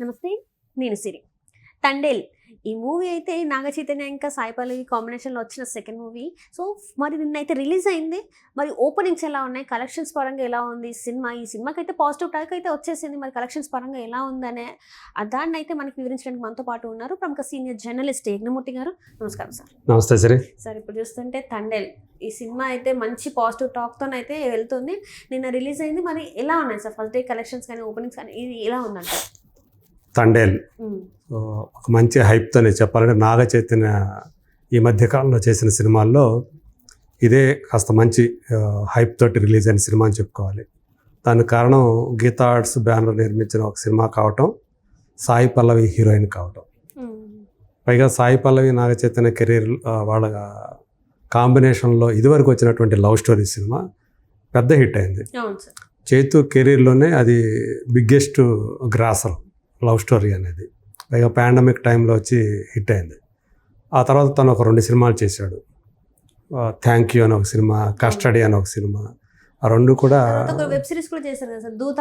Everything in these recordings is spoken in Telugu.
నమస్తే నేను సిరి. తండేల్ ఈ మూవీ అయితే నాగ చైతన్య ఇంకా సాయి పల్లవి కాంబినేషన్లో వచ్చిన సెకండ్ మూవీ సో మరి నిన్న అయితే రిలీజ్ అయింది. మరి ఓపెనింగ్స్ ఎలా ఉన్నాయి? కలెక్షన్స్ పరంగా ఎలా ఉంది? సినిమా ఈ సినిమాకి అయితే పాజిటివ్ టాక్ అయితే వచ్చేసింది. మరి కలెక్షన్స్ పరంగా ఎలా ఉందనే దాన్ని అయితే మనకి వివరించడానికి మనతో పాటు ఉన్నారు ప్రముఖ సీనియర్ జర్నలిస్ట్ యజ్ఞమూర్తి గారు. నమస్కారం సార్. నమస్తే సరే. సార్ ఇప్పుడు చూస్తుంటే తండేల్ ఈ సినిమా అయితే మంచి పాజిటివ్ టాక్తో అయితే వెళ్తుంది. నిన్న రిలీజ్ అయింది. మరి ఎలా ఉన్నాయి సార్? ఫస్ట్ డే కలెక్షన్స్ కానీ ఓపెనింగ్స్ కానీ ఇది ఎలా ఉందంట తండేల్. ఒక మంచి హైప్తోనే చెప్పాలంటే నాగ చైతన్య ఈ మధ్య కాలంలో చేసిన సినిమాల్లో ఇదే కాస్త మంచి హైప్ తోటి రిలీజ్ అయిన సినిమా అని చెప్పుకోవాలి. దానికి కారణం గీతా ఆర్ట్స్ బ్యానర్ నిర్మించిన ఒక సినిమా కావటం సాయి పల్లవి హీరోయిన్ కావటం. పైగా సాయి పల్లవి నాగ చైతన్య కెరీర్ వాళ్ళ కాంబినేషన్లో ఇదివరకు వచ్చినటువంటి లవ్ స్టోరీ సినిమా పెద్ద హిట్ అయింది. చైతు కెరీర్లోనే అది బిగ్గెస్ట్ గ్రాసర్ లవ్ స్టోరీ అనేది. పైగా పాండమిక్ టైంలో వచ్చి హిట్ అయింది. ఆ తర్వాత తను ఒక రెండు సినిమాలు చేశాడు. థ్యాంక్ యూ అని ఒక సినిమా కస్టడీ అని ఒక సినిమా. ఆ రెండు కూడా వెబ్ సిరీస్ కూడా చేశారు దూత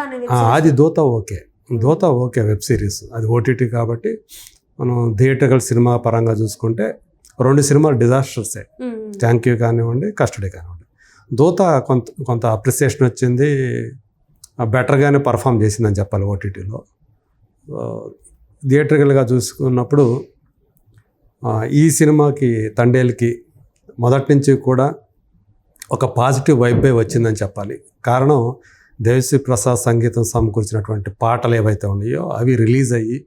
అది Dhootha okay. Dhootha okay web series. అది ఓటీటీ కాబట్టి మనం థియేటర్కల్ సినిమా పరంగా చూసుకుంటే రెండు సినిమాలు డిజాస్టర్సే. థ్యాంక్ యూ కానివ్వండి కస్టడీ కానివ్వండి. దూత కొంత కొంత అప్రిసియేషన్ వచ్చింది. బెటర్గానే పర్ఫామ్ చేసిందని చెప్పాలి ఓటీటీలో థియేటర్కల్గా చూసుకున్నప్పుడు ఈ సినిమాకి తండేల్కి మొదటి నుంచి కూడా ఒక పాజిటివ్ వైబే వచ్చిందని చెప్పాలి. కారణం దేవిశ్రీ ప్రసాద్ సంగీతం సమకూర్చినటువంటి పాటలు ఏవైతే ఉన్నాయో అవి రిలీజ్ అయ్యి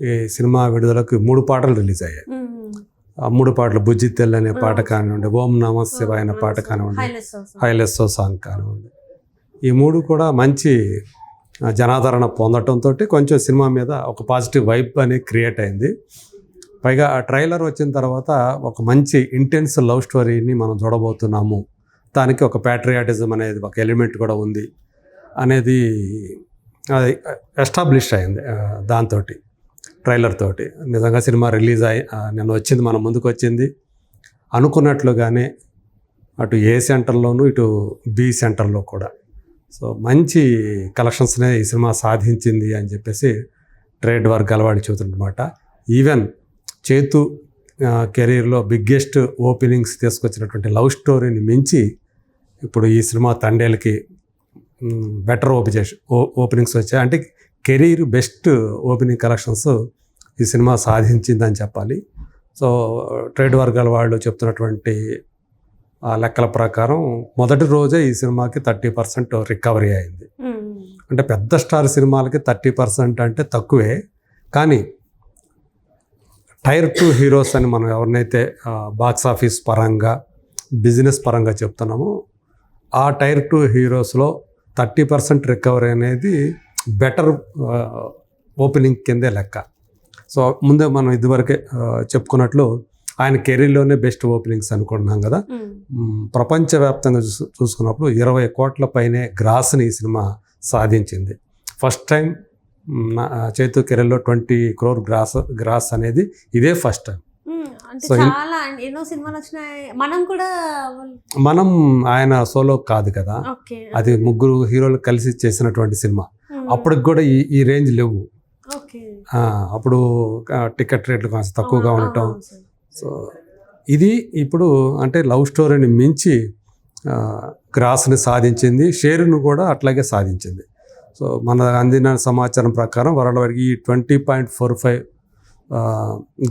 ఈ సినిమా విడుదలకు మూడు పాటలు రిలీజ్ అయ్యాయి. ఆ మూడు పాటలు బుజ్జి తెల్ల అనే పాట కానివ్వండి ఓం నమ శివాయ అనే పాట కానివ్వండి. హైలెస్సో సాంగ్ కానివ్వండి. ఈ మూడు కూడా మంచి జనాదరణ పొందటంతో కొంచెం సినిమా మీద ఒక పాజిటివ్ వైబ్ అనేది క్రియేట్ అయింది. పైగా ఆ ట్రైలర్ వచ్చిన తర్వాత ఒక మంచి ఇంటెన్స్ లవ్ స్టోరీని మనం చూడబోతున్నాము. దానికి ఒక ప్యాట్రియాటిజం అనేది ఒక ఎలిమెంట్ కూడా ఉంది అనేది అది ఎస్టాబ్లిష్ అయింది దాంతో ట్రైలర్ తోటి. నిజంగా సినిమా రిలీజ్ అయి ఆ, నిన్న వచ్చింది మన ముందుకు వచ్చింది. అనుకున్నట్లుగానే అటు ఏ సెంటర్లోనూ ఇటు బి సెంటర్లో కూడా. సో మంచి కలెక్షన్స్నే ఈ సినిమా సాధించింది అని చెప్పేసి ట్రేడ్ వర్గాల వాళ్ళు చెబుతున్నమాట ఈవెన్ చేతు కెరీర్లో బిగ్గెస్ట్ ఓపెనింగ్స్ తీసుకొచ్చినటువంటి లవ్ స్టోరీని మించి ఇప్పుడు ఈ సినిమా తండేలకి బెటర్ ఓపెజేషన్ ఓపెనింగ్స్ వచ్చాయి. అంటే కెరీర్ బెస్ట్ ఓపెనింగ్ కలెక్షన్స్ ఈ సినిమా సాధించిందని చెప్పాలి. సో ట్రేడ్ వర్గాల వాళ్ళు చెప్తున్నటువంటి ఆ లెక్కల ప్రకారం మొదటి రోజే ఈ సినిమాకి థర్టీ పర్సెంట్ రికవరీ అయింది. అంటే పెద్ద స్టార్ సినిమాలకి థర్టీ పర్సెంట్ అంటే తక్కువే. కానీ టైర్ టూ హీరోస్ అని మనం ఎవరినైతే బాక్స్ ఆఫీస్ పరంగా బిజినెస్ పరంగా చెప్తున్నామో ఆ టైర్ టూ హీరోస్లో థర్టీ పర్సెంట్ రికవరీ అనేది బెటర్ ఓపెనింగ్ కిందే లెక్క. సో ముందే మనం ఇదివరకే చెప్పుకున్నట్లు ఆయన కెరీర్లోనే బెస్ట్ ఓపెనింగ్స్ అనుకుంటున్నాం కదా. ప్రపంచవ్యాప్తంగా చూసు చూసుకున్నప్పుడు ఇరవై కోట్ల పైనే గ్రాస్ని ఈ సినిమా సాధించింది. ఫస్ట్ టైం నా చైతు కెరీర్లో ట్వంటీ క్రోర్ గ్రాస్ గ్రాస్ అనేది ఇదే ఫస్ట్ టైం. చాలా ఎన్నో సినిమాలు వచ్చినాయి. మనం కూడా మనం ఆయన సోలో కాదు కదా. అది ముగ్గురు హీరోలు కలిసి చేసినటువంటి సినిమా. అప్పటికి కూడా ఈ ఈ రేంజ్ లేవు. అప్పుడు టికెట్ రేట్లు కాస్త తక్కువగా ఉండటం. సో ఇది ఇప్పుడు అంటే లవ్ స్టోరీని మించి గ్రాస్ని సాధించింది షేరును కూడా అట్లాగే సాధించింది. సో మన అందిన సమాచారం ప్రకారం వరల్డ్ వైడ్ ఈ twenty point four five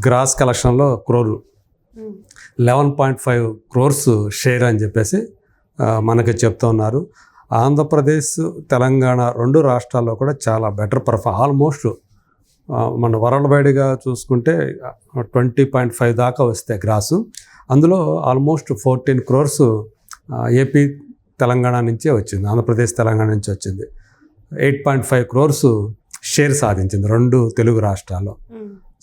gross కలెక్షన్లో crore hmm. Eleven point five crores share అని చెప్పేసి మనకి చెప్తా ఉన్నారు. ఆంధ్రప్రదేశ్ తెలంగాణ రెండు రాష్ట్రాల్లో కూడా చాలా బెటర్ పర్ఫామ్ ఆల్మోస్ట్ మన వరల్డ్ వైడ్గా చూసుకుంటే ట్వంటీ పాయింట్ ఫైవ్ దాకా వస్తే గ్రాసు అందులో almost fourteen crores AP Telangana నుంచే వచ్చింది ఆంధ్రప్రదేశ్ తెలంగాణ నుంచి వచ్చింది eight point five crores share సాధించింది రెండు తెలుగు రాష్ట్రాల్లో.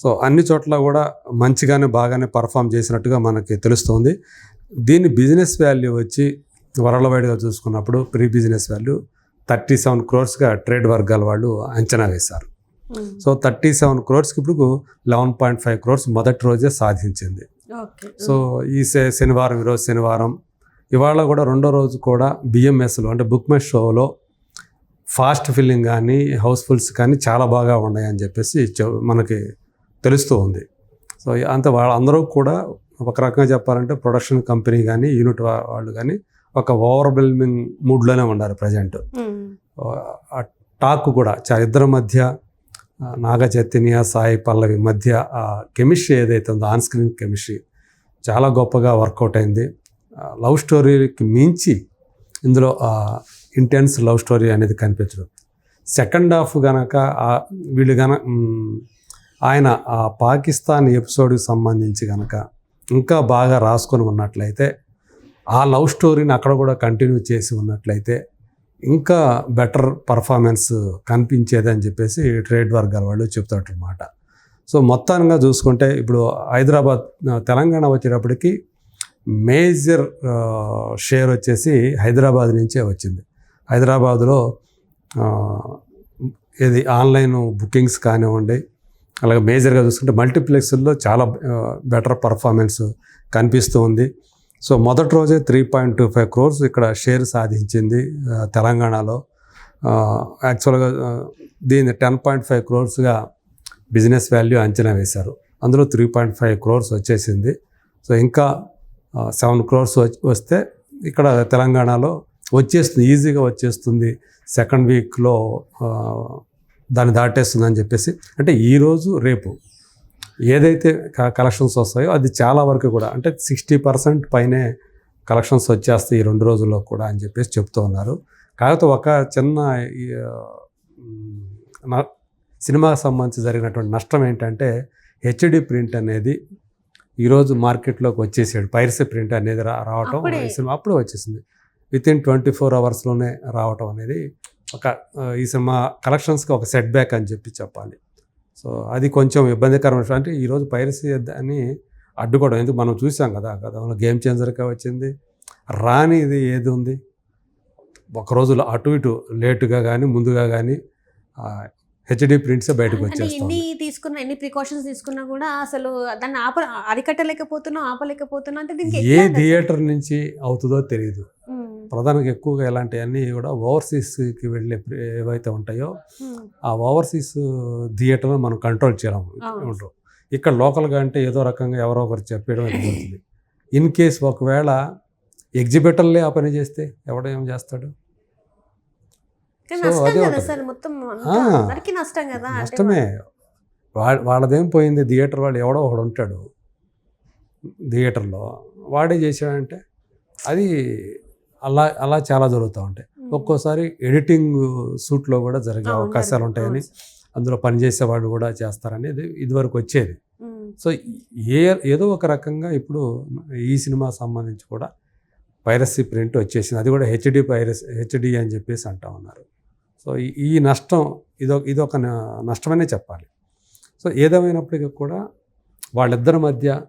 సో అన్ని చోట్ల కూడా మంచిగానే బాగానే పర్ఫామ్ చేసినట్టుగా మనకి తెలుస్తుంది దీని బిజినెస్ వాల్యూ వచ్చి వరల్డ్ వైడ్గా చూసుకున్నప్పుడు pre business value thirty seven క్రోర్స్గా trade వర్గాల వాళ్ళు అంచనా వేశారు. సో థర్టీ సెవెన్ క్రోర్స్కి ఇప్పుడు లెవెన్ పాయింట్ ఫైవ్ క్రోర్స్ మొదటి రోజే సాధించింది. సో ఈ శ- శనివారం ఈరోజు శనివారం ఇవాళ కూడా రెండో రోజు కూడా బిఎంఎస్లో అంటే బుక్ మై షోలో ఫాస్ట్ ఫిల్లింగ్ కానీ హౌస్ఫుల్స్ కానీ చాలా బాగా ఉన్నాయని చెప్పేసి మనకి తెలుస్తూ ఉంది. సో అంత వాళ్ళందరూ కూడా ఒక రకంగా చెప్పాలంటే ప్రొడక్షన్ కంపెనీ కానీ యూనిట్ వాళ్ళు కానీ ఒక ఓవర్వెల్మింగ్ మూడ్లోనే ఉన్నారు ప్రజెంట్. ఆ టాక్ కూడా ఇద్దరి మధ్య ఆ, నాగ చైతన్య సాయి పల్లవి మధ్య ఆ కెమిస్ట్రీ ఏదైతే ఉందో ఆన్ స్క్రీన్ కెమిస్ట్రీ చాలా గొప్పగా వర్కౌట్ అయింది. లవ్ స్టోరీకి మించి ఇందులో ఇంటెన్స్ లవ్ స్టోరీ అనేది కనిపించడం సెకండ్ హాఫ్ గనక వీళ్ళు గన ఆయన ఆ పాకిస్తాన్ ఎపిసోడ్కి సంబంధించి గనక ఇంకా బాగా రాసుకొని ఉన్నట్లయితే ఆ లవ్ స్టోరీని అక్కడ కూడా కంటిన్యూ చేసి ఉన్నట్లయితే ఇంకా బెటర్ పర్ఫార్మెన్స్ కనిపించేది అని చెప్పేసి ట్రేడ్ వర్గాల వాళ్ళు చెప్తారన్నమాట సో మొత్తంగా చూసుకుంటే ఇప్పుడు హైదరాబాద్ తెలంగాణ వచ్చేటప్పటికి మేజర్ షేర్ వచ్చేసి హైదరాబాద్ నుంచే వచ్చింది. హైదరాబాద్లో ఇది ఆన్లైన్ బుకింగ్స్ కానివ్వండి అలాగే మేజర్గా చూసుకుంటే మల్టీప్లెక్స్ల్లో చాలా బెటర్ పర్ఫార్మెన్స్ కనిపిస్తూ ఉంది. సో మొదటి రోజే three point two five crores ఇక్కడ షేర్ సాధించింది తెలంగాణలో. యాక్చువల్గా దీన్ని టెన్ పాయింట్ ఫైవ్ క్రోర్స్గా బిజినెస్ వాల్యూ అంచనా వేశారు. అందులో త్రీ పాయింట్ ఫైవ్ క్రోర్స్ వచ్చేసింది. సో ఇంకా సెవెన్ క్రోర్స్ వస్తే ఇక్కడ తెలంగాణలో వచ్చేస్తుంది ఈజీగా వచ్చేస్తుంది. సెకండ్ వీక్లో దాన్ని దాటేస్తుందని చెప్పేసి. అంటే ఈరోజు రేపు ఏదైతే కలెక్షన్స్ వస్తాయో అది చాలా వరకు కూడా అంటే సిక్స్టీ పర్సెంట్ పైనే కలెక్షన్స్ వచ్చేస్తాయి ఈ రెండు రోజుల్లో కూడా అని చెప్పేసి చెప్తూ ఉన్నారు. కాకపోతే ఒక చిన్న సినిమాకి సంబంధించి జరిగినటువంటి నష్టం ఏంటంటే హెచ్డి ప్రింట్ అనేది ఈరోజు మార్కెట్లోకి వచ్చేసాడు. పైరసీ ప్రింట్ అనేది రా రావటం? ఈ సినిమా అప్పుడే వచ్చేసింది. విత్ ఇన్ ట్వంటీ ఫోర్ అవర్స్లోనే రావటం అనేది ఒక ఈ సినిమా కలెక్షన్స్కి ఒక సెట్ బ్యాక్ అని చెప్పి చెప్పాలి. సో అది కొంచెం ఇబ్బందికరమైన విషయం. అంటే ఈరోజు పైరసీ అని అడ్డుకోవడం. ఎందుకు? మనం చూసాం కదా గతంలో గేమ్ చేంజర్గా వచ్చింది. రాని ఇది ఏది ఉంది? ఒక రోజులో అటు ఇటు లేటుగా కానీ ముందుగా కానీ హెచ్డి ప్రింట్సే బయటకు అంటే వచ్చేస్తాం ఎన్ని తీసుకున్నా ఎన్ని ప్రికాషన్స్ తీసుకున్నా కూడా అసలు దాన్ని ఆప అరికట్టలేకపోతున్నాం ఆపలేకపోతున్నాం అంటే దీనికి ఏ? థియేటర్ నుంచి అవుతుందో తెలియదు ప్రధానంగా ఎక్కువగా ఇలాంటివన్నీ కూడా ఓవర్సీస్కి వెళ్ళే ఏవైతే ఉంటాయో ఆ ఓవర్సీస్ థియేటర్లో మనం కంట్రోల్ చేయలేము. ఉండవు ఇక్కడ లోకల్గా అంటే ఏదో రకంగా ఎవరో ఒకరు చెప్పడం ఇది జరుగుతుంది. ఇన్ కేస్ ఒకవేళ ఎగ్జిబిటర్లే ఆ పని చేస్తే ఎవడో ఏం చేస్తాడు? నష్టమే. వాళ్ళ వాళ్ళదేం పోయింది? థియేటర్ వాళ్ళు ఎవడో ఒకడు ఉంటాడు. థియేటర్లో. వాడే చేశాడంటే అది అలా అలా చాలా జరుగుతూ ఉంటాయి. ఒక్కోసారి ఎడిటింగ్ సూట్లో కూడా జరిగే అవకాశాలు ఉంటాయని. అందులో పనిచేసే వాళ్ళు కూడా చేస్తారని ఇది ఇదివరకు వచ్చేది. సో ఏ ఏదో ఒక రకంగా ఇప్పుడు ఈ సినిమా సంబంధించి కూడా పైరసీ ప్రింట్ వచ్చేసింది. అది కూడా హెచ్డి పైరస్ హెచ్డి అని చెప్పేసి అంటా ఉన్నారు. సో ఈ- నష్టం ఇదొక ఇదొక నష్టమనే చెప్పాలి. సో ఏదేమైనప్పటికీ కూడా వాళ్ళిద్దరి మధ్య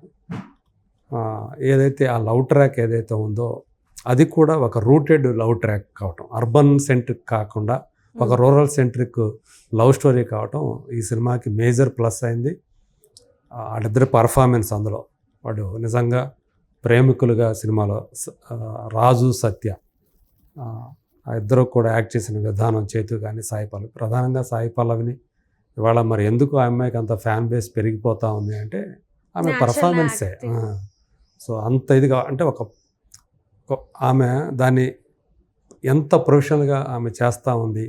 ఏదైతే ఆ లవ్ ట్రాక్ ఏదైతే ఉందో అది కూడా ఒక రూటెడ్ లవ్ ట్రాక్ కావటం. అర్బన్ సెంట్రిక్ కాకుండా ఒక రూరల్ సెంట్రిక్ లవ్ స్టోరీ కావటం ఈ సినిమాకి మేజర్ ప్లస్ అయింది. వాళ్ళిద్దరి పర్ఫార్మెన్స్ అందులో. వాడు నిజంగా ప్రేమికులుగా సినిమాలో రాజు సత్య ఆ ఇద్దరు కూడా యాక్ట్ చేసిన విధానం చేతు కానీ సాయి పల్లవి. ప్రధానంగా సాయి పల్లవిని. ఇవాళ మరి ఎందుకు ఆ అమ్మాయికి అంత ఫ్యాన్ బేస్ పెరిగిపోతా ఉంది అంటే ఆమె పర్ఫార్మెన్సే. సో అంత ఇదిగా అంటే ఒక- ఆమె దాన్ని ఎంత ప్రొఫెషనల్గా ఆమె చేస్తూ ఉంది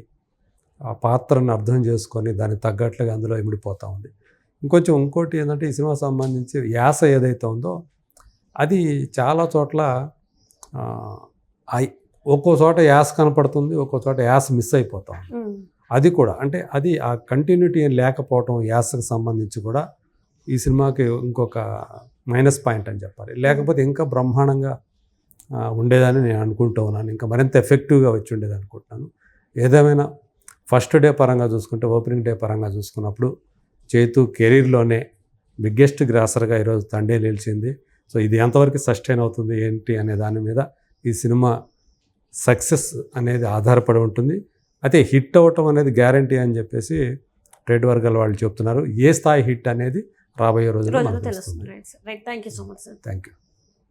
ఆ పాత్రను అర్థం చేసుకొని దానికి తగ్గట్లుగా అందులో ఇమిడిపోతూ ఉంది. ఇంకొంచెం ఇంకోటి ఏంటంటే ఈ సినిమా సంబంధించి యాస ఏదైతే ఉందో అది చాలా చోట్ల ఒక్కో చోట యాస కనపడుతుంది ఒక్కో చోట యాస మిస్ అయిపోతా అది కూడా అంటే అది ఆ కంటిన్యూటీ లేకపోవటం యాసకు సంబంధించి కూడా ఈ సినిమాకి ఇంకొక మైనస్ పాయింట్ అని చెప్పాలి. లేకపోతే ఇంకా బ్రహ్మాండంగా ఉండేదని నేను అనుకుంటూ ఉన్నాను. ఇంకా మరింత ఎఫెక్టివ్గా వచ్చి ఉండేది అనుకుంటున్నాను. ఏదేమైనా ఫస్ట్ డే పరంగా చూసుకుంటే ఓపెనింగ్ డే పరంగా చూసుకున్నప్పుడు చేతు కెరీర్లోనే బిగ్గెస్ట్ గ్రాసర్గా ఈరోజు తండే నిలిచింది. సో ఇది ఎంతవరకు సస్టైన్ అవుతుంది ఏంటి అనే దాని మీద ఈ సినిమా సక్సెస్ అనేది ఆధారపడి ఉంటుంది. అయితే హిట్ అవ్వటం అనేది గ్యారంటీ అని చెప్పేసి ట్రేడ్ వర్గాల వాళ్ళు చెప్తున్నారు. ఏ స్థాయి హిట్ అనేది రాబోయే రోజుల్లో తెలుస్తుంది. Thank you so much sir thank you